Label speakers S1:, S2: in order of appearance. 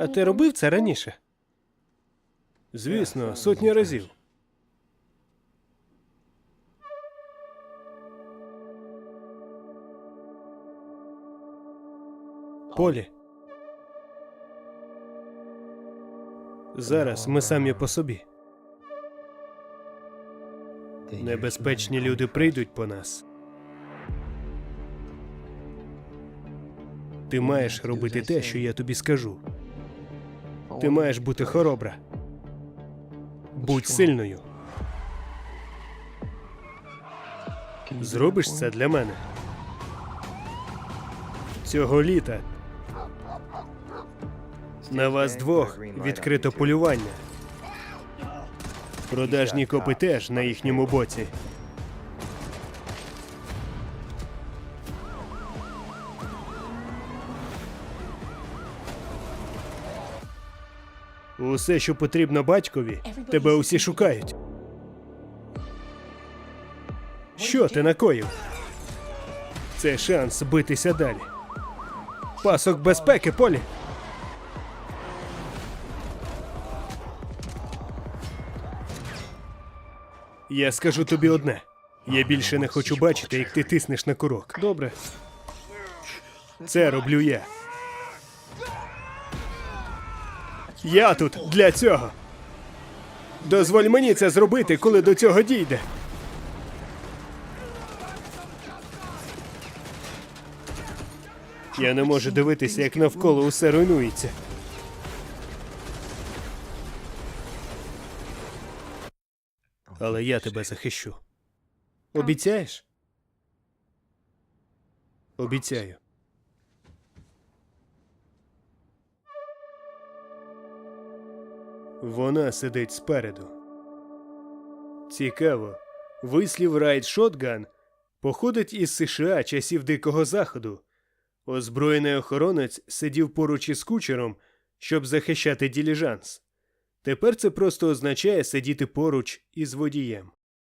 S1: А ти робив це раніше? Звісно, сотні разів. Полі. Зараз ми самі по собі. Небезпечні люди прийдуть по нас. Ти маєш робити те, що я тобі скажу. Ти маєш бути хоробра. Будь сильною. Зробиш це для мене. Цього літа на вас двох відкрито полювання. Продажні копи теж на їхньому боці. Усе, що потрібно батькові, тебе усі шукають. Що ти накоїв? Це шанс битися далі. Пасок безпеки, Полі. Я скажу тобі одне. Я більше не хочу бачити, як ти тиснеш на курок. Добре. Це роблю я. Я тут для цього. Дозволь мені це зробити, коли до цього дійде. Я не можу дивитися, як навколо усе руйнується. Але я тебе захищу. Обіцяєш? Обіцяю. Вона сидить спереду. Цікаво. Вислів Райт Шотган походить із США часів Дикого Заходу. Озброєний охоронець сидів поруч із кучером, щоб захищати діліжанс. Тепер це просто означає сидіти поруч із водієм.